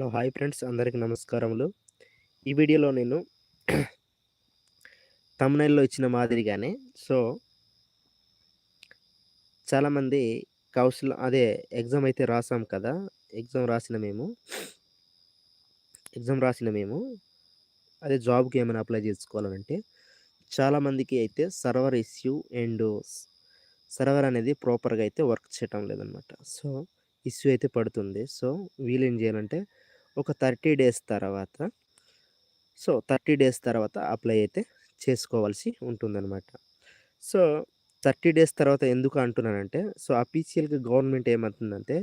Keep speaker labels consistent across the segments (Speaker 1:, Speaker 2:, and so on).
Speaker 1: Hello hi friends. అందరికీ నమస్కారములు. ఈ వీడియోలో నేను తమ్నైల్లో ఇచ్చిన మాదిరిగానే సో చాలామంది కౌశల అదే ఎగ్జామ్ అయితే రాసాం కదా. ఎగ్జామ్ రాసిన మేము. ఎగ్జామ్ రాసిన మేము. అదే జాబ్కి ఏమైనా అప్లై చేసుకోవాలంటే చాలామందికి అయితే సర్వర్ ఇష్యూ అండ్ సర్వర్ అనేది ప్రాపర్గా అయితే వర్క్ చేయటం లేదనమాట. సో ఇష్యూ అయితే పడుతుంది. సో వీళ్ళు ఏం చేయాలంటే ఒక థర్టీ డేస్ తర్వాత సో థర్టీ డేస్ తర్వాత అప్లై అయితే చేసుకోవాల్సి ఉంటుందన్నమాట. సో థర్టీ డేస్ తర్వాత ఎందుకు అంటున్నానంటే సో అఫీషియల్గా గవర్నమెంట్ ఏమంటుందంటే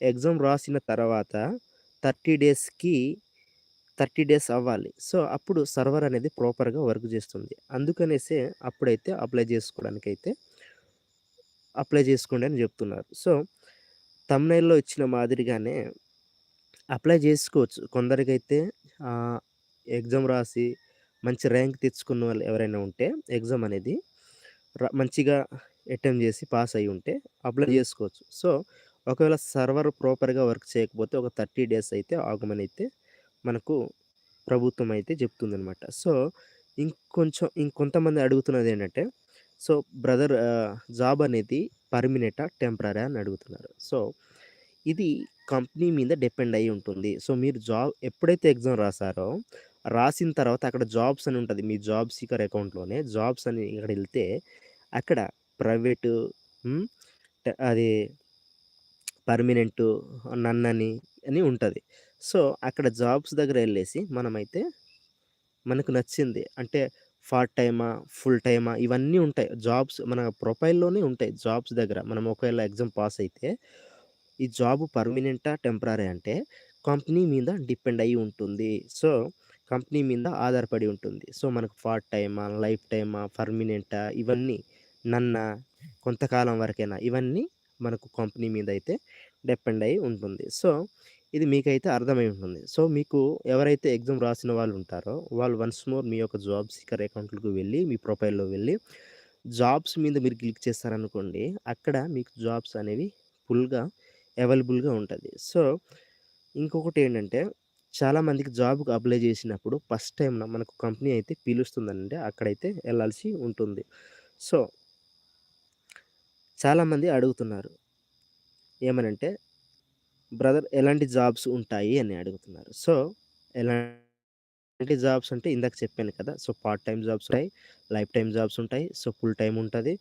Speaker 1: ఎగ్జామ్ రాసిన తర్వాత థర్టీ డేస్కి థర్టీ డేస్ అవ్వాలి. సో అప్పుడు సర్వర్ అనేది ప్రాపర్గా వర్క్ చేస్తుంది. అందుకనేసే అప్పుడైతే అప్లై చేసుకోవడానికైతే అప్లై చేసుకోండి అని చెప్తున్నారు. సో తమ్నైల్లో ఇచ్చిన మాదిరిగానే అప్లై చేసుకోవచ్చు. కొందరికైతే ఎగ్జామ్ రాసి మంచి ర్యాంక్ తెచ్చుకున్న వాళ్ళు ఎవరైనా ఉంటే ఎగ్జామ్ అనేది మంచిగా అటెంప్ట్ చేసి పాస్ అయ్యి ఉంటే అప్లై చేసుకోవచ్చు. సో ఒకవేళ సర్వర్ ప్రాపర్గా వర్క్ చేయకపోతే ఒక థర్టీ డేస్ అయితే ఆగమని అయితే మనకు ప్రభుత్వం అయితే చెప్తుందనమాట సో ఇంకొంచెం ఇంకొంతమంది అడుగుతున్నది ఏంటంటే సో బ్రదర్ జాబ్ అనేది పర్మినెంటా టెంపరీ అని అడుగుతున్నారు. సో ఇది కంపెనీ మీద డిపెండ్ అయి ఉంటుంది. సో మీరు జాబ్ ఎప్పుడైతే ఎగ్జామ్ రాసారో రాసిన తర్వాత అక్కడ జాబ్స్ అని ఉంటుంది. మీ జాబ్ సీకర్ అకౌంట్లోనే జాబ్స్ అని ఇక్కడ వెళ్తే అక్కడ ప్రైవేటు అది పర్మినెంట్ నన్నని అని ఉంటుంది. సో అక్కడ జాబ్స్ దగ్గర వెళ్ళేసి మనమైతే మనకు నచ్చింది. అంటే పార్ట్ టైమా ఫుల్ టైమా ఇవన్నీ ఉంటాయి. జాబ్స్ మన ప్రొఫైల్లోనే ఉంటాయి జాబ్స్ దగ్గర. మనం ఒకవేళ ఎగ్జామ్ పాస్ అయితే ఈ జాబ్ పర్మనెంటా టెంపరీ అంటే కంపెనీ మీద డిపెండ్ అయ్యి ఉంటుంది. సో కంపెనీ మీద ఆధారపడి ఉంటుంది. సో మనకు పార్ట్ టైమా లైఫ్ టైమా పర్మనెంటా ఇవన్నీ నన్న కొంతకాలం వరకైనా ఇవన్నీ మనకు కంపెనీ మీద అయితే డిపెండ్ అయి ఉంటుంది. సో ఇది మీకైతే అర్థమై ఉంటుంది. సో మీకు ఎవరైతే ఎగ్జామ్ రాసిన వాళ్ళు ఉంటారో వాళ్ళు వన్స్ మోర్ మీ యొక్క జాబ్ సీకర్ అకౌంట్లకు వెళ్ళి మీ ప్రొఫైల్లో వెళ్ళి జాబ్స్ మీద మీరు క్లిక్ చేస్తారనుకోండి అక్కడ మీకు జాబ్స్ అనేవి ఫుల్గా అవైలబుల్గా ఉంటుంది. సో ఇంకొకటి ఏంటంటే చాలామందికి జాబ్కి అప్లై చేసినప్పుడు ఫస్ట్ టైం మనకు కంపెనీ అయితే పిలుస్తుందంటే అక్కడైతే వెళ్ళాల్సి ఉంటుంది. సో చాలామంది అడుగుతున్నారు. ఏమనంటే బ్రదర్ ఎలాంటి జాబ్స్ ఉంటాయి? అని అడుగుతున్నారు. సో ఎలాంటి జాబ్స్ అంటే ఇందాక చెప్పాను కదా! సో పార్ట్ టైం జాబ్స్ ఉంటాయి లైఫ్ టైం జాబ్స్ ఉంటాయి. సో ఫుల్ టైం ఉంటుంది.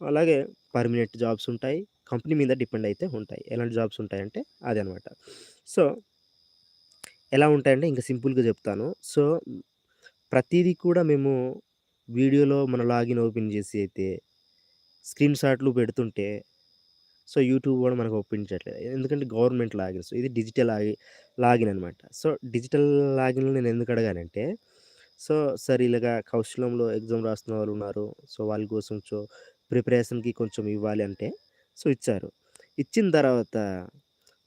Speaker 1: అలాగే పర్మనెంట్ జాబ్స్ ఉంటాయి. కంపెనీ మీద డిపెండ్ అయితే ఉంటాయి. ఎలాంటి జాబ్స్ ఉంటాయంటే అదే అనమాట సో ఎలా ఉంటాయంటే ఇంకా సింపుల్గా చెప్తాను. సో ప్రతిదీ కూడా మేము వీడియోలో మన లాగిన్ ఓపెన్ చేసి అయితే స్క్రీన్ షాట్లు పెడుతుంటే సో యూట్యూబ్ కూడా మనకు ఒప్పించట్లేదు. ఎందుకంటే గవర్నమెంట్ లాగిన్ సో ఇది డిజిటల్ లాగి లాగిన్ అనమాట సో డిజిటల్ లాగిన్లో నేను ఎందుకు అడగానంటే సో సార్ ఇలాగా కౌశలంలో ఎగ్జామ్ రాస్తున్న వాళ్ళు ఉన్నారు. సో వాళ్ళ కోసం సో ప్రిపరేషన్కి కొంచెం ఇవ్వాలి అంటే సో ఇచ్చారు. ఇచ్చిన తర్వాత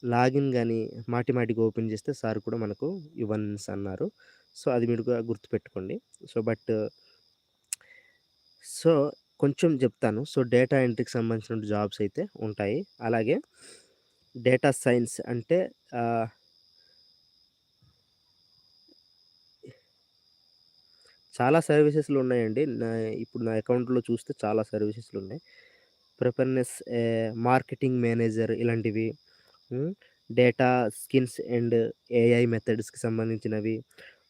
Speaker 1: లాగిన్ కానీ మాటి మాటికి ఓపెన్ చేస్తే సార్ కూడా మనకు ఇవ్వన్స్ అన్నారు. సో అది మీరు గుర్తుపెట్టుకోండి. సో బట్ సో కొంచెం చెప్తాను. సో డేటా ఎంట్రీకి సంబంధించిన జాబ్స్ అయితే ఉంటాయి. అలాగే డేటా సైన్స్ అంటే చాలా సర్వీసెస్లు ఉన్నాయండి నా ఇప్పుడు నా అకౌంట్లో చూస్తే చాలా సర్వీసెస్లు ఉన్నాయి ప్రిపర్నెస్ మార్కెటింగ్ మేనేజర్ ఇలాంటివి డేటా స్కిన్స్ అండ్ ఏఐ మెథడ్స్కి సంబంధించినవి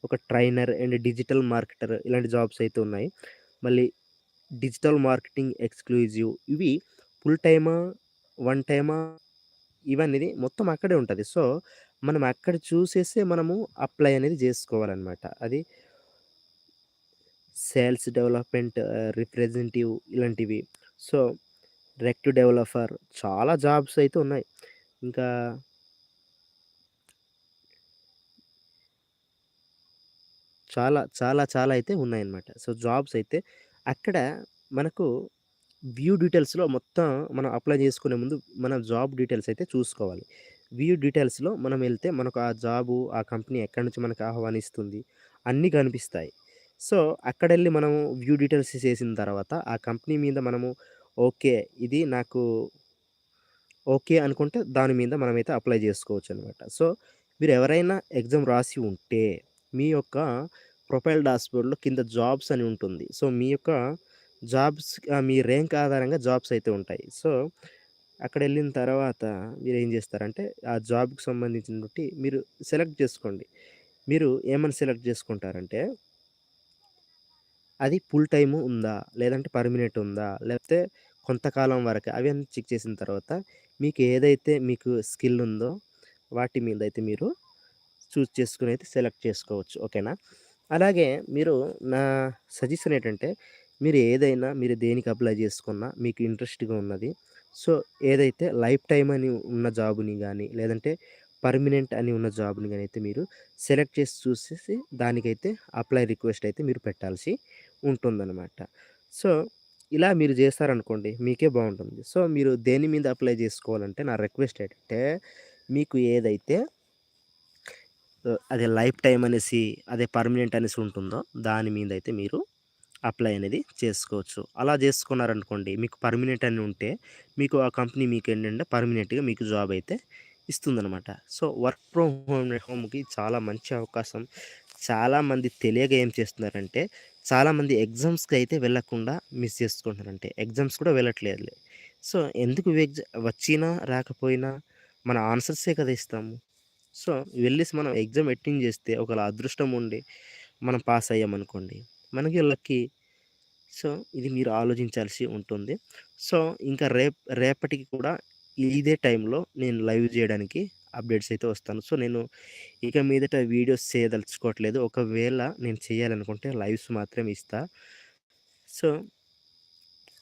Speaker 1: ఒక ట్రైనర్ అండ్ డిజిటల్ మార్కెటర్ ఇలాంటి జాబ్స్ అయితే ఉన్నాయి. మళ్ళీ డిజిటల్ మార్కెటింగ్ ఎక్స్క్లూజివ్ ఇవి ఫుల్ టైమా వన్ టైమా ఇవన్నీ మొత్తం అక్కడే ఉంటుంది. సో మనం అక్కడ చూసేసే మనము అప్లై అనేది చేసుకోవాలన్నమాట. అది సేల్స్ డెవలప్మెంట్ రిప్రజెంటేటివ్ ఇలాంటివి. సో రెక్ట్ డెవలపర్ చాలా జాబ్స్ అయితే ఉన్నాయి. ఇంకా చాలా చాలా చాలా అయితే ఉన్నాయన్నమాట. సో జాబ్స్ అయితే అక్కడ మనకు వ్యూ డీటెయిల్స్లో మొత్తం మనం అప్లై చేసుకునే ముందు మన జాబ్ డీటెయిల్స్ అయితే చూసుకోవాలి. వ్యూ డీటెయిల్స్లో మనం వెళ్తే మనకు ఆ జాబు ఆ కంపెనీ ఎక్కడి నుంచి మనకు ఆహ్వానిస్తుంది అన్నీ కనిపిస్తాయి. సో అక్కడ వెళ్ళి మనము వ్యూ డీటెయిల్స్ చేసిన తర్వాత ఆ కంపెనీ మీద మనము ఓకే ఇది నాకు ఓకే అనుకుంటే దాని మీద మనమైతే అప్లై చేసుకోవచ్చు అనమాట సో మీరు ఎవరైనా ఎగ్జామ్ రాసి ఉంటే, మీ యొక్క ప్రొఫైల్ డాష్‌బోర్డ్‌లో కింద జాబ్స్ అని ఉంటుంది. సో, మీ యొక్క జాబ్స్ మీ ర్యాంక్ ఆధారంగా జాబ్స్ అయితే ఉంటాయి. సో, అక్కడ వెళ్ళిన తర్వాత మీరు ఏం చేస్తారంటే ఆ జాబ్‌కి సంబంధించినటువంటి మీరు సెలెక్ట్ చేసుకోండి మీరు ఏమని సెలెక్ట్ చేసుకుంటారంటే అది ఫుల్ టైము ఉందా? లేదంటే పర్మినెంట్ ఉందా? లేకపోతే కొంతకాలం వరకా? అవన్నీ చెక్ చేసిన తర్వాత మీకు ఏదైతే మీకు స్కిల్ ఉందో వాటి మీద అయితే మీరు చూస్ చేసుకుని అయితే సెలెక్ట్ చేసుకోవచ్చు. ఓకేనా? అలాగే మీరు నా సజెషన్ ఏంటంటే మీరు ఏదైనా మీరు దేనికి అప్లై చేసుకున్నా మీకు ఇంట్రెస్ట్‌గా ఉన్నది. సో, ఏదైతే లైఫ్ టైం అని ఉన్న జాబుని కానీ లేదంటే పర్మనెంట్ అని ఉన్న జాబ్‌ని కానీ అయితే మీరు సెలెక్ట్ చేసి చూసేసి దానికైతే అప్లై రిక్వెస్ట్ అయితే మీరు పెట్టాల్సి ఉంటుందన్నమాట సో, ఇలా మీరు చేస్తారనుకోండి మీకే బాగుంటుంది సో, మీరు దేని మీద అప్లై చేసుకోవాలంటే నా రిక్వెస్ట్ ఏంటంటే మీకు ఏదైతే అదే లైఫ్ టైం అనేసి, అదే పర్మనెంట్ అనేసి ఉంటుందో దాని మీద అయితే మీరు అప్లై అనేది చేసుకోవచ్చు. అలా చేసుకున్నారనుకోండి మీకు పర్మనెంట్ అని ఉంటే మీకు ఆ కంపెనీ మీకు ఏంటంటే పర్మనెంట్‌గా మీకు జాబ్ అయితే ఇస్తుందనమాట. సో, వర్క్ ఫ్రమ్ హోమ్ హోమ్‌కి చాలా మంచి అవకాశం. చాలామంది తెలియక ఏం చేస్తున్నారంటే చాలామంది ఎగ్జామ్స్‌కి అయితే వెళ్ళకుండా మిస్ చేసుకుంటున్నారంటే ఎగ్జామ్స్ కూడా వెళ్ళట్లేదులే. సో, ఎందుకు వచ్చినా రాకపోయినా మన ఆన్సర్సే కదా ఇస్తాము. సో, వెళ్ళేసి మనం ఎగ్జామ్ అటెండ్ చేస్తే ఒకవేళ అదృష్టం ఉండి మనం పాస్ అయ్యామనుకోండి మనకి లక్కీ. సో, ఇది మీరు ఆలోచించాల్సి ఉంటుంది. సో, ఇంకా రేప్ రేపటికి కూడా ఇదే టైంలో నేను లైవ్ చేయడానికి అప్డేట్స్ అయితే వస్తాను. సో, నేను ఇక మీదట వీడియోస్ చేయదలుచుకోవట్లేదు. ఒకవేళ నేను చేయాలనుకుంటే లైవ్స్ మాత్రం ఇస్తా. సో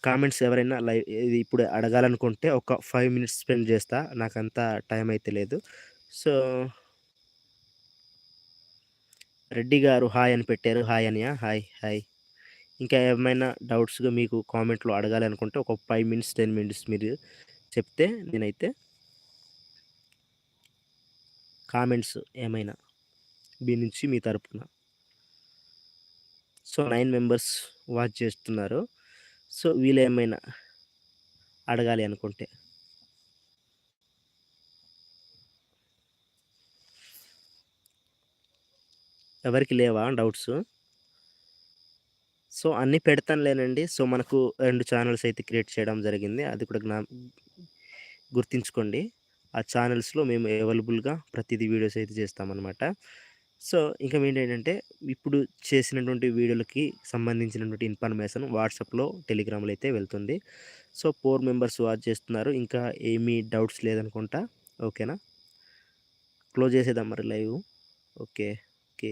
Speaker 1: కామెంట్స్ ఎవరైనా లైవ్ ఇది ఇప్పుడు అడగాలనుకుంటే ఒక ఫైవ్ మినిట్స్ స్పెండ్ చేస్తా నాకంత టైం అయితే లేదు. సో రెడ్డి గారు హాయ్ అని పెట్టారు. హాయ్ అనియా హాయ్. హాయ్. ఇంకా ఏమైనా డౌట్స్‌గా మీకు కామెంట్‌లో అడగాలనుకుంటే ఒక ఫైవ్ మినిట్స్, 10 మినిట్స్ మీరు చెప్తే నేనైతే కామెంట్స్ ఏమైనా మీ నుంచి మీ తరపున. సో, నైన్ మెంబర్స్ వాచ్ చేస్తున్నారు. సో, వీళ్ళేమైనా అడగాలి అనుకుంటే. ఎవరికి లేవా డౌట్స్? సో, అన్నీ పెడతానులేనండి. సో, మనకు రెండు ఛానల్స్ అయితే క్రియేట్ చేయడం జరిగింది. అది కూడా జ్ఞా గుర్తించుకోండి ఆ ఛానల్స్లో మేము అవైలబుల్‌గా ప్రతిదీ వీడియోస్ అయితే చేస్తామన్నమాట సో, ఇంకా ఏంటంటే ఇప్పుడు చేసినటువంటి వీడియోలకి సంబంధించినటువంటి ఇన్ఫర్మేషన్ వాట్సాప్‌లో, టెలిగ్రామ్‌లో అయితే వెళ్తుంది. సో, ఫోర్ మెంబర్స్ వాచ్ చేస్తున్నారు. ఇంకా ఏమీ డౌట్స్ లేదనుకుంటా. ఓకేనా? క్లోజ్ చేసేద్దాం మరి లైవ్. ఓకే. ఓకే.